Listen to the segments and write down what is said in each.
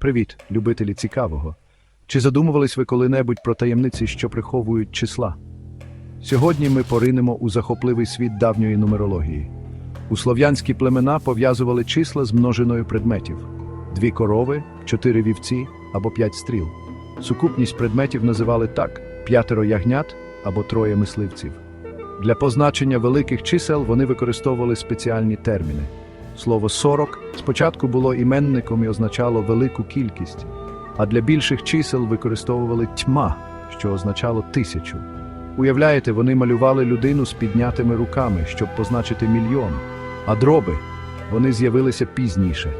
Привіт, любителі цікавого. Чи задумувались ви коли-небудь про таємниці, що приховують числа? Сьогодні ми поринемо у захопливий світ давньої нумерології. У слов'янські племена пов'язували числа з множиною предметів: дві корови, чотири вівці або п'ять стріл. Сукупність предметів називали так: п'ятеро ягнят або троє мисливців. Для позначення великих чисел вони використовували спеціальні терміни. Слово сорок спочатку було іменником і означало велику кількість, а для більших чисел використовували тьма, що означало тисячу. Уявляєте, вони малювали людину з піднятими руками, щоб позначити мільйон, а дроби вони з'явилися пізніше.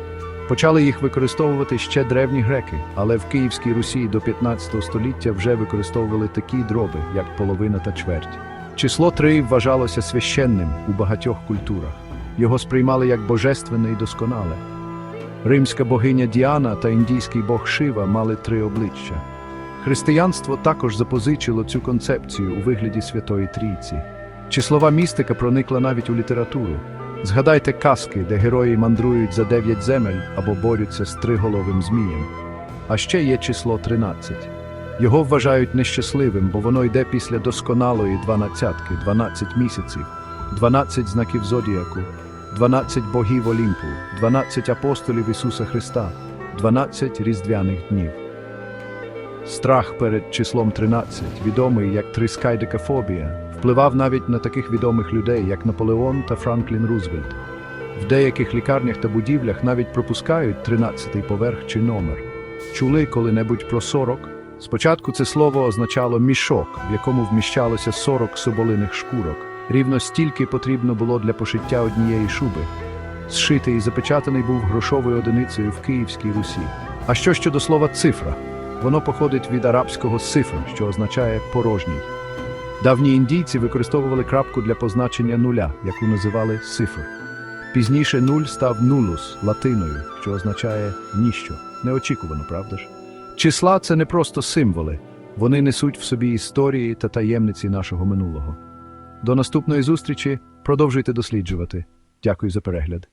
Почали їх використовувати ще древні греки, але в Київській Русі до 15 століття вже використовували такі дроби, як половина та чверть. Число три вважалося священним у багатьох культурах. Його сприймали як божественне і досконале. Римська богиня Діана та індійський бог Шива мали три обличчя. Християнство також запозичило цю концепцію у вигляді Святої Трійці. Числова містика проникла навіть у літературу. Згадайте казки, де герої мандрують за дев'ять земель або борються з триголовим змієм. А ще є число 13. Його вважають нещасливим, бо воно йде після досконалої дванадцятки, 12 місяців, 12 знаків зодіаку, 12 богів Олімпу, 12 апостолів Ісуса Христа, 12 різдвяних днів. Страх перед числом 13, відомий як трискайдикафобія, впливав навіть на таких відомих людей, як Наполеон та Франклін Рузвельт. В деяких лікарнях та будівлях навіть пропускають 13-й поверх чи номер. Чули коли-небудь про 40? Спочатку це слово означало мішок, в якому вміщалося 40 соболиних шкурок. Рівно стільки потрібно було для пошиття однієї шуби. Зшитий і запечатаний був грошовою одиницею в Київській Русі. А що щодо слова цифра? Воно походить від арабського сифр, що означає порожній. Давні індійці використовували крапку для позначення нуля, яку називали сифр. Пізніше нуль став нулус латиною, що означає ніщо. Неочікувано, правда ж? Числа це не просто символи, вони несуть в собі історії та таємниці нашого минулого. До наступної зустрічі продовжуйте досліджувати. Дякую за перегляд.